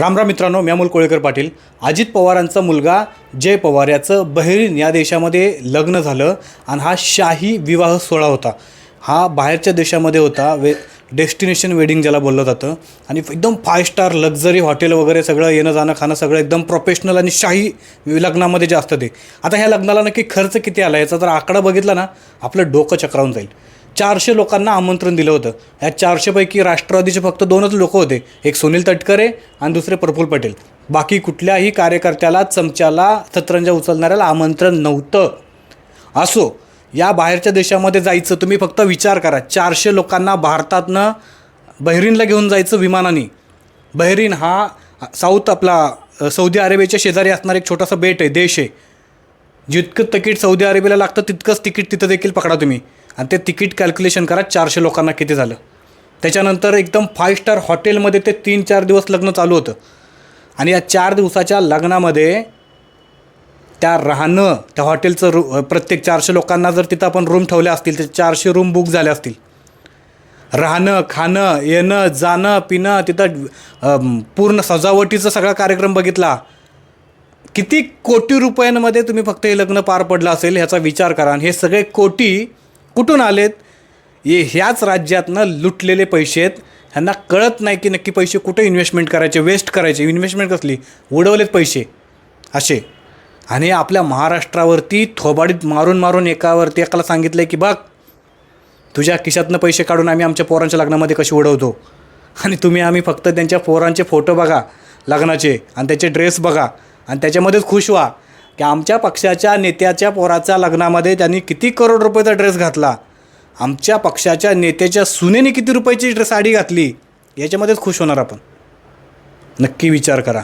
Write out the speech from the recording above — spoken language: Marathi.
रामराम मित्रांनो मी अमोल कोळेकर पाटील. अजित पवारांचा मुलगा जय पवार याचं बहरीन या देशामध्ये लग्न झालं आणि हा शाही विवाह सोहळा होता. हा बाहेरच्या देशामध्ये होता वे डेस्टिनेशन वेडिंग ज्याला बोललं जातं. आणि एकदम फाय स्टार लक्झरी हॉटेल वगैरे सगळं येणं जाणं खाणं सगळं एकदम प्रोफेशनल आणि शाही लग्नामध्ये जास्त दे ते. आता ह्या लग्नाला नक्की खर्च किती आला याचा जर आकडा बघितला ना आपलं डोकं चक्रावून जाईल. चारशे लोकांना आमंत्रण दिलं होतं. ह्या चारशेपैकी राष्ट्रवादीचे फक्त दोनच लोक होते. एक सुनील तटकरे आणि दुसरे प्रफुल्ल पटेल. बाकी कुठल्याही कार्यकर्त्याला चमच्याला सतरंजा उचलणाऱ्याला आमंत्रण नव्हतं. असो या बाहेरच्या देशामध्ये जायचं तुम्ही फक्त विचार करा. चारशे लोकांना भारतातनं बहरीनला घेऊन जायचं विमानाने. बहरीन हा साऊथ आपला सौदी अरेबियाच्या शेजारी असणारा एक छोटासा बेट आहे देश आहे. जितकं तिकीट सौदी अरेबियाला लागतं तितकंच तिकीट तिथं देखील पकडा तुम्ही. आणि ते तिकीट कॅल्क्युलेशन करा चारशे लोकांना किती झालं. त्याच्यानंतर एकदम फाय स्टार हॉटेलमध्ये ते तीन चार दिवस लग्न चालू होतं. आणि या चार दिवसाच्या लग्नामध्ये त्या राहणं त्या हॉटेलचं रू प्रत्येक चारशे लोकांना जर तिथं आपण रूम ठेवल्या असतील तर चारशे रूम बुक झाल्या असतील. राहणं खाणं येणं जाणं पिणं तिथं पूर्ण सजावटीचा सगळा कार्यक्रम बघितला. किती कोटी रुपयांमध्ये तुम्ही फक्त हे लग्न पार पडलं असेल ह्याचा विचार करा. आणि हे सगळे कोटी कुठून आलेत? हे ह्याच राज्यातनं लुटलेले पैसे आहेत. ह्यांना कळत नाही की नक्की पैसे कुठे इन्व्हेस्टमेंट करायचे वेस्ट करायचे. इन्व्हेस्टमेंट कसली? उडवलेत पैसे. असे. आणि आपल्या महाराष्ट्रावरती थोबाडीत मारून मारून एकावरती एकाला सांगितलं की बघ तुझ्या खिशातनं पैसे काढून आम्ही आमच्या पोरांच्या लग्नामध्ये कसे उडवतो? आणि तुम्ही आम्ही फक्त त्यांच्या पोरांचे फोटो बघा लग्नाचे. आणि त्याचे ड्रेस बघा. आणि त्याच्यामध्येच खुश व्हा. की आमच्या पक्षाच्या नेत्याच्या पोराच्या लग्नामध्ये त्यांनी किती करोड रुपयाचा ड्रेस घातला. आमच्या पक्षाच्या नेत्याच्या सुनेने किती रुपयाची ड्रेस साडी घातली. याच्यामध्येच खुश होणार आपण. नक्की विचार करा.